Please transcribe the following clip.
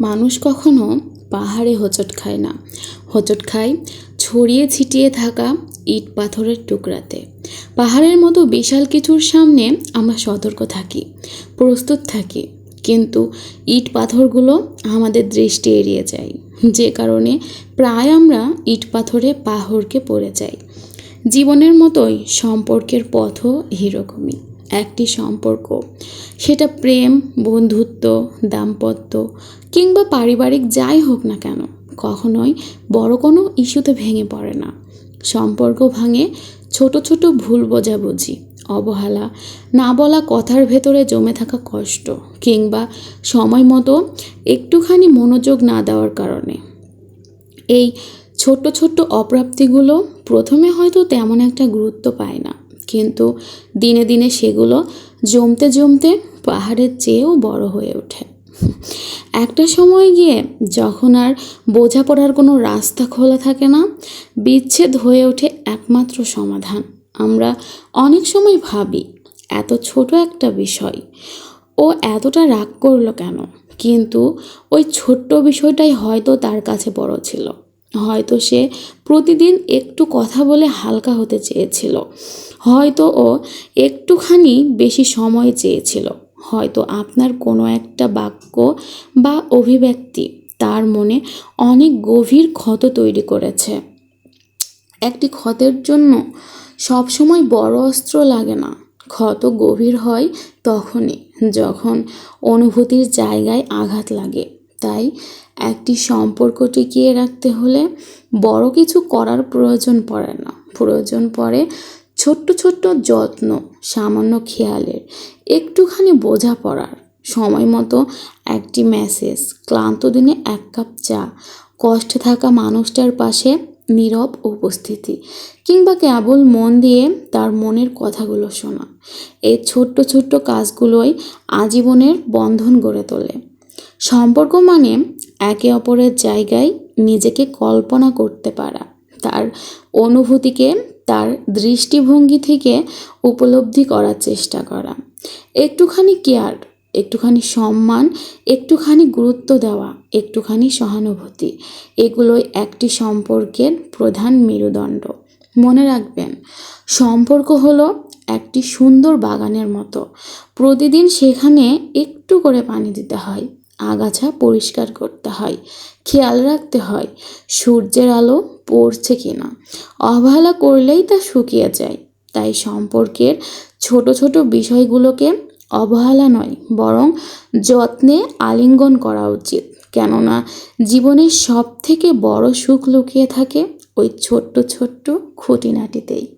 মানুষ কখনো পাহাড়ে হোঁচট খায় না। হোঁচট খায় ছড়িয়ে ছিটিয়ে থাকা ইট পাথরের টুকরাতে। পাহাড়ের মতো বিশাল কিছুর সামনে আমরা সতর্ক থাকি, প্রস্তুত থাকি। কিন্তু ইট পাথরগুলো আমাদের দৃষ্টি এড়িয়ে যায়। যে কারণে প্রায় আমরা ইট পাথরে পাহড়কে পড়ে যাই। জীবনের মতোই সম্পর্কের পথও এরকমই। একটি সম্পর্ক। সেটা প্রেম, বন্ধুত্ব, দাম্পত্য কিংবা পারিবারিক যাই হোক না কেন, কখনোই বড় কোনো ইস্যুতে ভেঙে পড়ে না। সম্পর্ক ভাঙে ছোট ছোট ভুল বোঝাবুঝি, অবহেলা, না বলা কথার ভেতরে জমে থাকা কষ্ট কিংবা সময় মতো একটুখানি মনোযোগ না দেওয়ার কারণে। এই ছোট্ট ছোট্ট অপ্রাপ্তিগুলো প্রথমে হয়তো তেমন একটা গুরুত্ব পায় না। কিন্তু দিনে দিনে সেগুলো জমতে জমতে পাহাড়ের চেয়েও বড় হয়ে ওঠে। একটা সময় গিয়ে যখন আর বোঝাপড়ার কোনো রাস্তা খোলা থাকে না, বিচ্ছেদ হয়ে ওঠে একমাত্র সমাধান। আমরা অনেক সময় ভাবি, এত ছোট একটা বিষয়, ও এতটা রাগ করল কেন? কিন্তু ওই ছোট্ট বিষয়টাই হয়তো তার কাছে বড় ছিল। হয়তো সে প্রতিদিন একটু কথা বলে হালকা হতে চেয়েছিল। হয়তো ও একটুখানি বেশি সময় চেয়েছিল। হয়তো আপনার কোনো একটা বাক্য বা অভিব্যক্তি তার মনে অনেক গভীর ক্ষত তৈরি করেছে। একটি ক্ষতের জন্য সবসময় বড় অস্ত্র লাগে না। ক্ষত গভীর হয় তখনই, যখন অনুভূতির জায়গায় আঘাত লাগে। তাই একটি সম্পর্ক টিকিয়ে রাখতে হলে বড় কিছু করার প্রয়োজন পড়ে না। প্রয়োজন পড়ে ছোট্ট ছোট্ট যত্ন, সামান্য খেয়ালের, একটুখানি বোঝা পড়ার সময় মতো একটি মেসেজ, ক্লান্ত দিনে এক কাপ চা, কষ্টে থাকা মানুষটার পাশে নীরব উপস্থিতি, কিংবা কেবল মন দিয়ে তার মনের কথাগুলো শোনা। এই ছোট্ট ছোট্ট কাজগুলোই আজীবনের বন্ধন গড়ে তোলে। সম্পর্ক মানে একে অপরের জায়গায় নিজেকে কল্পনা করতে পারা। তার অনুভূতিকে তার দৃষ্টিভঙ্গি থেকে উপলব্ধি করার চেষ্টা করা। একটুখানি কেয়ার, একটুখানি সম্মান, একটুখানি গুরুত্ব দেওয়া, একটুখানি সহানুভূতি, এগুলোই একটি সম্পর্কের প্রধান মেরুদণ্ড। মনে রাখবেন, সম্পর্ক হলো একটি সুন্দর বাগানের মতো। প্রতিদিন সেখানে একটু করে পানি দিতে হয়। আগাছা পরিষ্কার করতে হয়। খেয়াল রাখতে হয়, সূর্যের আলো পড়ছে কিনা। অবহেলা করলেই তা শুকিয়ে যায়। তাই সম্পর্কের ছোট ছোট বিষয়গুলোকে অবহেলা নয়, বরং যত্নে আলিঙ্গন করা উচিত। কেননা, জীবনের সব থেকে বড় সুখ লুকিয়ে থাকে ওই ছোট্ট ছোট্ট খুঁটিনাটিতেই।